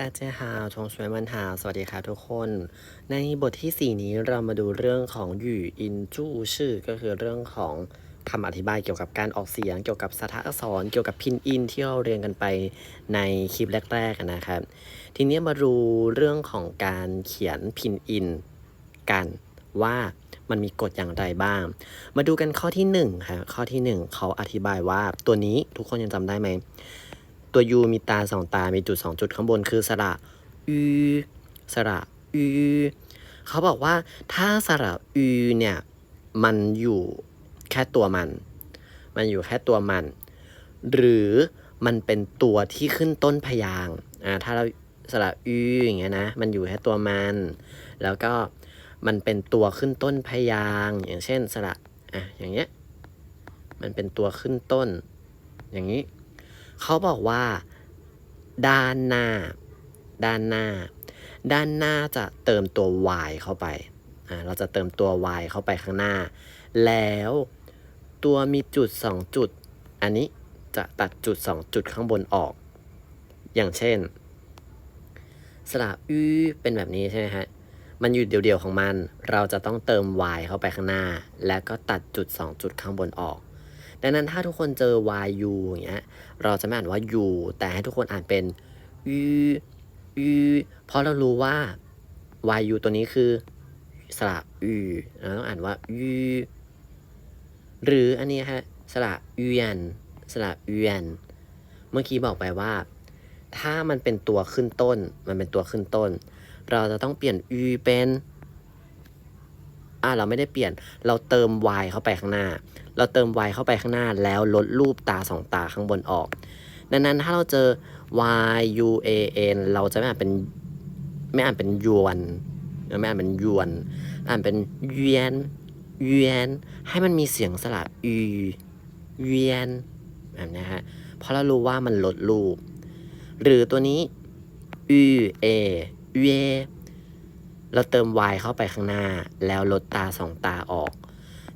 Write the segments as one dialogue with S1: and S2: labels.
S1: 大家好ชงชวยมันหาสวัสดีครับทุกคน ในบทที่ 4 นี้เรามาดูเรื่องของหยู่อินจู่ชื่อ ก็คือเรื่องของคำอธิบายเกี่ยวกับการออกเสียง เกี่ยวกับสถาอักษร เกี่ยวกับพินอินที่เราเรียนกันไปในคลิปแรกๆนะครับ ทีนี้มาดูเรื่องของการเขียนพินอินกันว่ามันมีกฎอย่างไรบ้าง มาดูกันข้อที่1ครับข้อที่ 1 เขาอธิบายว่าตัวนี้ทุกคนยังจำได้ไหม ตัวยูมีตาสองตา มีจุดสองจุดข้างบนคือสระอือสระอือเขาบอกว่าถ้าสระอือเนี่ย มันอยู่แค่ตัวมัน มันอยู่แค่ตัวมัน หรือมันเป็นตัวที่ขึ้นต้นพยางอ่าถ้าเราสระอืออย่างเงี้ยนะ มันอยู่แค่ตัวมัน แล้วก็มันเป็นตัวขึ้นต้นพยางอย่างเช่นสระอะอย่างเงี้ย มันเป็นตัวขึ้นต้น อย่างนี้ เขาบอกว่า ด้านหน้า ด้านหน้า ด้านหน้าจะเติมตัว y เข้าไปอ่าเราจะเติมตัว y เข้าไปข้างหน้า แล้วตัวมีจุด 2 จุด อันนี้จะตัดจุด 2 จุดข้างบนออก อย่างเช่น สระอื้อเป็นแบบนี้ใช่ไหมฮะมันอยู่เดียวๆของมัน เราจะต้องเติม y เข้าไปข้างหน้า แล้วก็ตัดจุด 2 จุดข้างบนออก ดังนั้นถ้าทุกคนเจอ yu อย่างเงี้ยเราจะไม่อ่านว่า u แต่ให้ทุกคนอ่านเป็นยูยูเพราะเรารู้ว่า yu ตัวนี้คือสระอูเราต้องอ่านว่ายูหรืออันนี้ฮะสระอูยนสระอูยนเมื่อกี้บอกไปว่า ถ้ามันเป็นตัวขึ้นต้น มันเป็นตัวขึ้นต้น เราจะต้องเปลี่ยนอูเป็น อ่าเราไม่ได้เปลี่ยน เราเติม y เข้าไปข้างหน้า เราเติม y เข้าไปข้างหน้า แล้วลดรูปตาสองตาข้างบนออก ดังนั้นถ้าเราเจอ y u a n เราจะไม่อ่านเป็นไม่อ่านเป็นยวนไม่อ่านเป็นยวน อ่านเป็นเวียนเวียน ให้มันมีเสียงสระอืเวียนแบบนี้ฮะเพราะเรารู้ว่ามันลดรูป หรือตัวนี้ u a เว เราเติม y เข้าไปข้างหน้า แล้วลดตาสองตาออก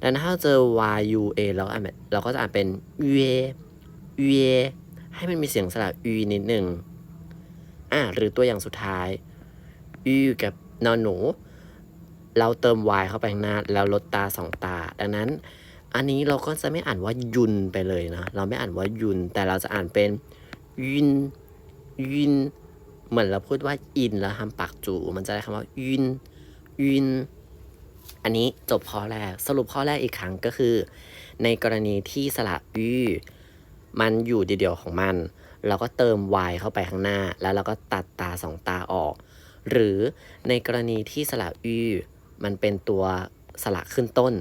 S1: ดังนั้นถ้าเจอ y u a เราก็อ่านเราก็จะอ่านเป็นเวเวให้มันมีเสียงสระ u นิดหนึ่งอะหรือตัวอย่างสุดท้าย u กับนอนหนู เราเติม y เข้าไปข้างหน้า แล้วลดตาสองตา ดังนั้น อันนี้เราก็จะไม่อ่านว่ายุนไปเลยนะ เราไม่อ่านว่ายุน แต่เราจะอ่านเป็นยุนยุน เหมือนเราพูดว่าอินแล้วทำปากจูมันจะได้คำว่ายุนยุนอันนี้จบข้อแรก สรุปข้อแรกอีกครั้งก็คือ ในกรณีที่สระอือมันอยู่เดียวๆของมัน เราก็เติม y เข้าไปข้างหน้า แล้วเราก็ตัดตาสองตาออก หรือในกรณีที่สระอือมันเป็นตัวสระขึ้นต้น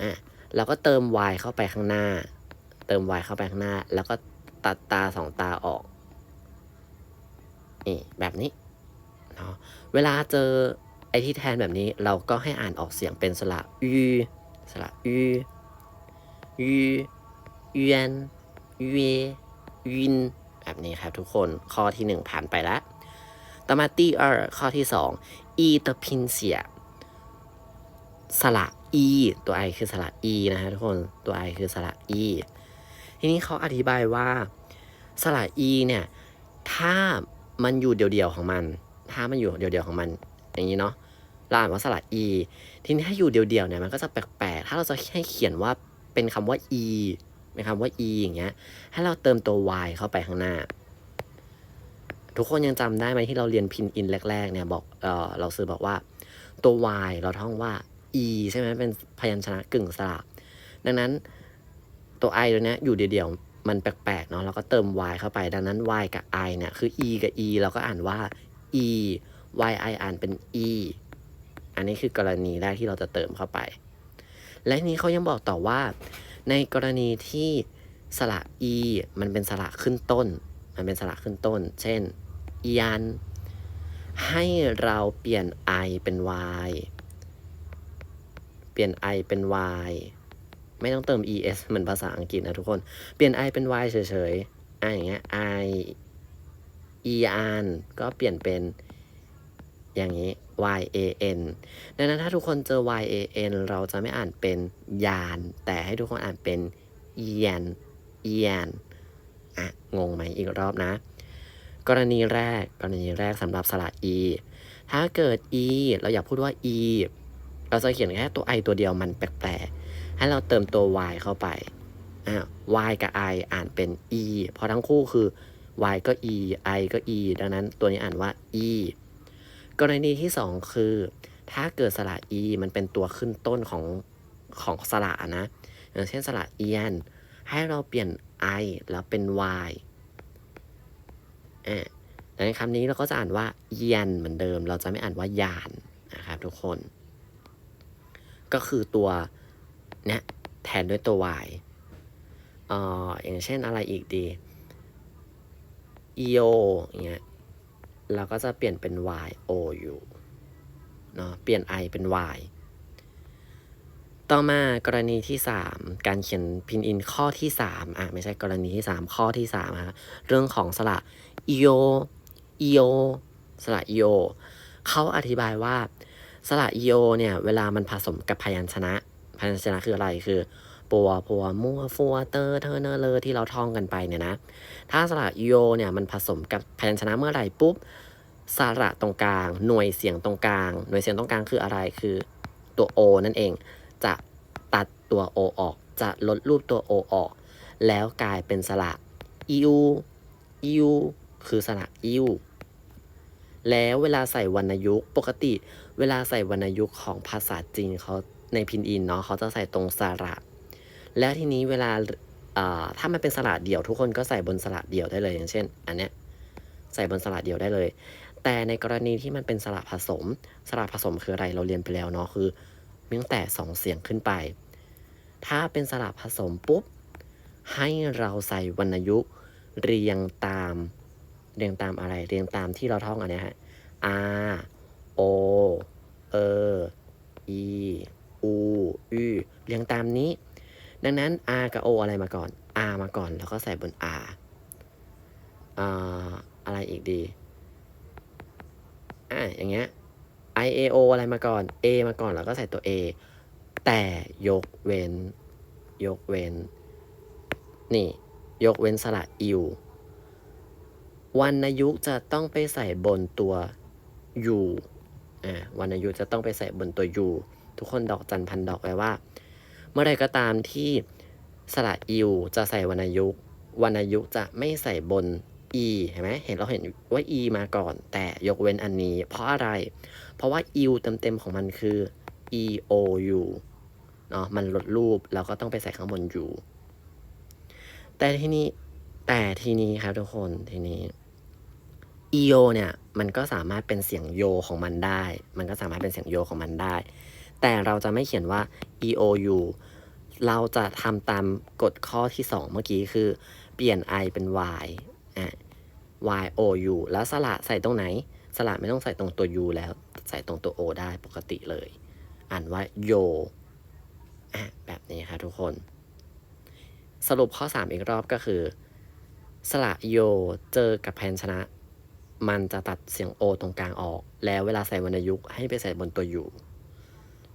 S1: อะเราก็เติม y เข้าไปข้างหน้า เติม y เข้าไปข้างหน้า แล้วก็ตัดตาสองตาออก นี่แบบนี้เนาะเวลาเจอไอที่แทนแบบนี้เราก็ให้อ่านออกเสียงเป็นสระอืสระอืออือเวียนเววินแบบนี้ครับทุกคนข้อที่หนึ่งผ่านไปแล้วต่อมาตีเออข้อที่สองอีตพินเสียสระอี ตัวไอคือสระอีนะฮะทุกคนตัวไอคือสระอีทีนี้เขาอธิบายว่าสระอีเนี่ย ถ้า มันอยู่เดี่ยวๆของมัน ถ้ามันอยู่เดี่ยวๆของมัน อย่างนี้เนาะเราอ่านว่าสระอีทีนี้ถ้าอยู่เดี่ยวๆเนี่ยมันก็จะแปลกๆ ถ้าเราจะให้เขียนว่าเป็นคำว่า e เป็นคำว่า e อย่างเงี้ย ให้เราเติมตัว y เข้าไปข้างหน้า ทุกคนยังจำได้ไหมที่เราเรียนพินอินแรกๆเนี่ยบอกเออเราซื้อบอกว่าตัว y เราท่องว่า e ใช่ไหมเป็นพยัญชนะกึ่งสระดังนั้นตัว i ตัวเนี้ยอยู่เดียวๆ มันแปลกๆเนาะเราก็เติม y เข้าไปดังนั้น y กับ i เนี่ยคือ e กับ e เราก็อ่านว่า e y i อ่านเป็น e อันนี้คือกรณีแรกที่เราจะเติมเข้าไป และนี้เขายังบอกต่อว่า ในกรณีที่สระ e มันเป็นสระขึ้นต้น มันเป็นสระขึ้นต้น เช่นยันให้เราเปลี่ยน i เป็น y เปลี่ยน i เป็น y ไม่ต้องเติม es เหมือนภาษาอังกฤษนะทุกคน เปลี่ยน i เป็น y เฉยๆอะอย่างเงี้ย i e n ก็เปลี่ยนเป็นอย่างนี้ y a n ดังนั้นถ้าทุกคนเจอ y a n เราจะไม่อ่านเป็นยาน แต่ให้ทุกคนอ่านเป็นเอียนเอียนอะงงไหมอีกรอบนะ กรณีแรกกรณีแรกสำหรับสระ e ถ้าเกิด e เราอยากพูดว่า e เราจะเขียนแค่ตัว i ตัวเดียวมันแปลก ให้เราเติมตัว y เข้าไปอ่า y กับ i อ่านเป็น e เพราะทั้งคู่คือ y ก็ e i ก็ e ดังนั้นตัวนี้อ่านว่า e กรณีที่สองคือ ถ้าเกิดสระ e มันเป็นตัวขึ้นต้นของของสระนะ อย่างเช่นสระเอียน ให้เราเปลี่ยน i แล้วเป็น y อ่าในคำนี้เราก็จะอ่านว่าเยียนเหมือนเดิม เราจะไม่อ่านว่ายานนะครับทุกคน ก็คือตัว เนี้ยแทนด้วยตัว y เอ่ออย่างเช่นอะไรอีกดี eo เงี้ยเราก็จะเปลี่ยนเป็น y o u เนาะเปลี่ยน i เป็น y ต่อมากรณีที่ 3 การเขียนพินอินข้อที่ 3 อะ ไม่ใช่กรณีที่ 3 ข้อที่3นะเรื่องของสระ eo eo สระ eo เขาอธิบายว่าสระ eo เนี่ย เวลามันผสมกับพยัญชนะ พยัญชนะคืออะไรคือปัวปัวมัวฟัวเตอร์เทอร์เนอร์เลอที่เราท่องกันไปเนี่ยนะ ถ้าสระ eo เนี่ยมันผสมกับพยัญชนะเมื่อไหร่ปุ๊บสระตรงกลาง หน่วยเสียงตรงกลาง หน่วยเสียงตรงกลางคืออะไรคือตัว o นั่นเอง จะตัดตัว o อออก จะลดรูปตัว o อออก แล้วกลายเป็นสระ iu iu คือสระ iu แล้วเวลาใส่วรรณยุกต์ปกติ เวลาใส่วรรณยุกต์ของภาษาจีนเขา ในพินอินเนาะเขาจะใส่ตรงสระแล้วทีนี้เวลาถ้ามันเป็นสระเดี่ยวทุกคนก็ใส่บนสระเดี่ยวได้เลย อย่างเช่น อันเนี้ยใส่บนสระเดี่ยวได้เลย แต่ในกรณีที่มันเป็นสระผสมสระผสมคืออะไรเราเรียนไปแล้วเนาะคือมีตั้งแต่สองเสียงขึ้นไป ถ้าเป็นสระผสมปุ๊บ ให้เราใส่วรรณยุกต์เรียงตาม เรียงตามอะไร เรียงตามที่เราท่องอันเนี้ยฮะ R O เอ E U อืเรียงตามนี้ ดังนั้น R กับ O อะไรมาก่อน R มาก่อน แล้วก็ใส่บน R อ่าอะไรอีกดี อ่าอย่างเงี้ย I A O อะไรมาก่อน A มาก่อนแล้วก็ใส่ตัว A แต่ยกเว้น ยกเว้น นี่ ยกเว้นสระอิววรรณยุกจะต้องไปใส่บนตัว u อ่าวรรณยุกจะต้องไปใส่บนตัว u ทุกคนดอกจันพันดอกไว้ว่า เมื่อใดก็ตามที่สระอิวจะใส่วรรณยุกต์วรรณยุกต์จะไม่ใส่บน e เห็นไหมเห็นเราเห็นว่า e มาก่อน แต่ยกเว้นอันนี้ เพราะอะไร เพราะว่า u เต็มๆของมันคือ e o u เนาะมันลดรูปเราก็ต้องไปใส่ข้างบน u แต่ทีนี้แต่ทีนี้ครับทุกคนทีนี้ eo เนี่ย มันก็สามารถเป็นเสียงโยของมันได้ มันก็สามารถเป็นเสียงโยของมันได้ แต่เราจะไม่เขียนว่า eou เราจะทำตามกฎข้อที่ 2 เมื่อกี้คือ เปลี่ยน i เป็น y อะ y o u แล้วสระใส่ตรงไหน สระไม่ต้องใส่ตรงตัว u แล้วใส่ตรงตัว o ได้ปกติเลย อ่านว่าโยอะแบบนี้ครับทุกคน สรุปข้อ 3 อีกรอบก็คือ สระโยเจอกับพยัญชนะ มันจะตัดเสียงโอตรงกลางออก แล้วเวลาใส่วรรณยุกต์ให้ไปใส่บนตัวยู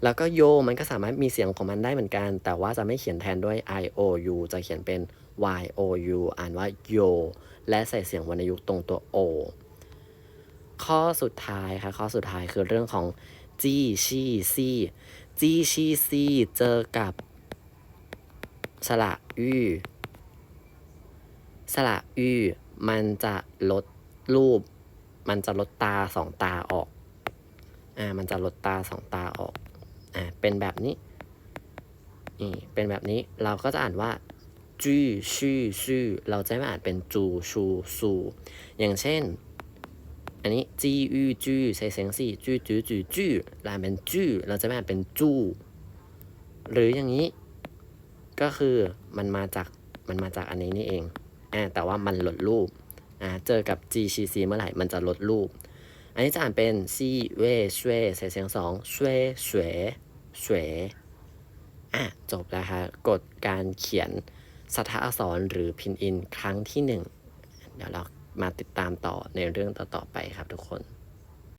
S1: แล้วก็โยมันก็สามารถมีเสียงของมันได้เหมือนกัน แต่ว่าจะไม่เขียนแทนด้วย i o u จะเขียนเป็น y o u อ่านว่าโยและใส่เสียงวรรณยุกต์ตรงตัว o ข้อสุดท้ายค่ะ ข้อสุดท้ายคือเรื่องของจีชีซีจีชีซีเจอกับสระอือสระอือมันจะลดรูป มันจะลดตาสองตาออก อ่า มันจะลดตาสองตาออก อ่าเป็นแบบนี้นี่เป็นแบบนี้เราก็จะอ่านว่าจูชูชูเราจะไม่อ่านเป็นจูชูซูอย่างเช่น อันนี้จีอูจูใช้เสียงสี่จูจูจูจูเราอ่านเป็นจูเราจะไม่อ่านเป็นจูหรืออย่างนี้ ก็คือมันมาจากมันมาจากอันนี้นี่เองอ่าแต่ว่ามันลดรูปอ่าเจอกับ G C C เมื่อไหร่มันจะลดรูป อันนี้จะอ่านเป็นซี่เว่ช่วยใส่เสียงสองช่วยสวยสวยอะจบแล้วค่ะกฎการเขียนสถาอักษรหรือพินอินครั้งที่หนึ่งเดี๋ยวเรามาติดตามต่อในเรื่องต่อๆไปครับทุกคน